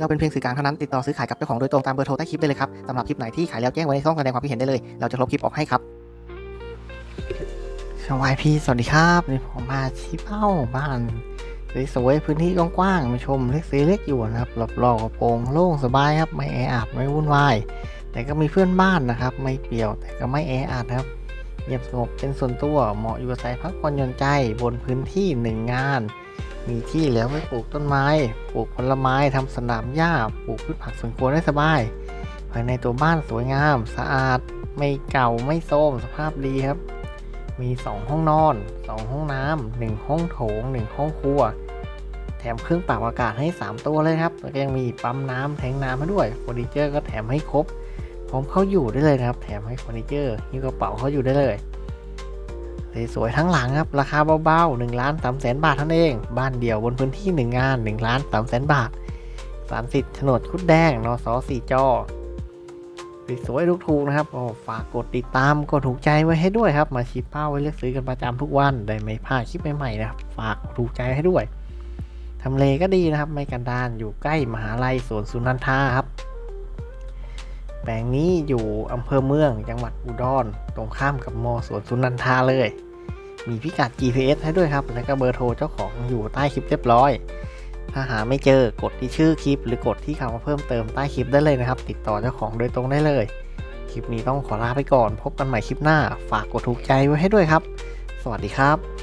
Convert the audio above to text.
เราเป็นเพียงสื่อกลางเท่านั้นติดต่อซื้อขายกับเจ้าของโดยตรงตามเบอร์โทรใต้คลิปได้เลยครับสำหรับคลิปไหนที่ขายแล้วแจ้งไว้ในช่องแสดงความคิดเห็นได้เลย เราจะลบคลิปออกให้ครับสวัสดีสวัสดีครับนี่ผมมาที่เป้าบ้านสวยๆพื้นที่กว้างๆมาชมเล็กสีเล็กอยู่นะครับรอบๆกระโปรงโล่งสบายครับไม่แออัดไม่วุ่นวายแต่ก็มีเพื่อนบ้านนะครับ ไม่เปี่ยวแต่ก็ไม่แออัดครับเงียบสงบเป็นส่วนตัวเหมาะอยู่อาศัยพักผ่อนหย่อนใจบนพื้นที่หนึ่งงาน มีที่เหลือไว้ปลูกต้นไม้ ปลูกผลไม้ทำสนามหญ้า ปลูกพืชผักสวนครัวได้สบาย ภายในตัวบ้านสวยงาม สะอาด ไม่เก่า ไม่โทรมสภาพดีครับ มี 2 ห้องนอน 2 ห้องน้ำหนึ่งห้องโถง 1 ห้องครัว แถมเครื่องปรับอากาศให้ 3 ตัวเลยครับ แล้วก็ยังมีปั๊มน้ำแทงน้ำให้ด้วยเฟอร์นิเจอร์ก็แถมให้ครบพร้อมเข้าอยู่ได้เลยนะครับ แถมให้เฟอร์นิเจอร์หิ้วกระเป๋าเข้าอยู่ได้เลย สวยๆทั้งหลังครับ ราคาเบาๆ1ล้าน3แสนบาทท่านั้นเอง บ้านเดี่ยวบนพื้นที่ 1 งาน1ล้าน3แสนบาทสารสิทธิ์โฉนดคุดแดงนสสี่จอสวยๆถูกๆนะครับโอ้ฝากกดติดตามกดถูกใจไว้ให้ด้วยครับ มาชี้เป้าไว้เลือกซื้อกันประจำทุกวันได้ไม่พลาดคลิปใหม่ๆนะครับ ฝากถูกใจให้ด้วยทำเลก็ดีนะครับ ไม่กันดานอยู่ใกล้มหาลัยสวนสุนันทาครับแปลงนี้อยู่อำเภอเมืองจังหวัดอุดร ตรงข้ามกับมอสวนสุนันทาเลย มีพิกัด GPS ให้ด้วยครับ แล้วก็เบอร์โทรเจ้าของอยู่ใต้คลิปเรียบร้อย ถ้าหาไม่เจอกดที่ชื่อคลิป หรือกดที่คำว่าเพิ่มเติมใต้คลิปได้เลยนะครับ ติดต่อเจ้าของโดยตรงได้เลย คลิปนี้ต้องขอลาไปก่อน พบกันใหม่คลิปหน้า ฝากกดถูกใจไว้ให้ด้วยครับ สวัสดีครับ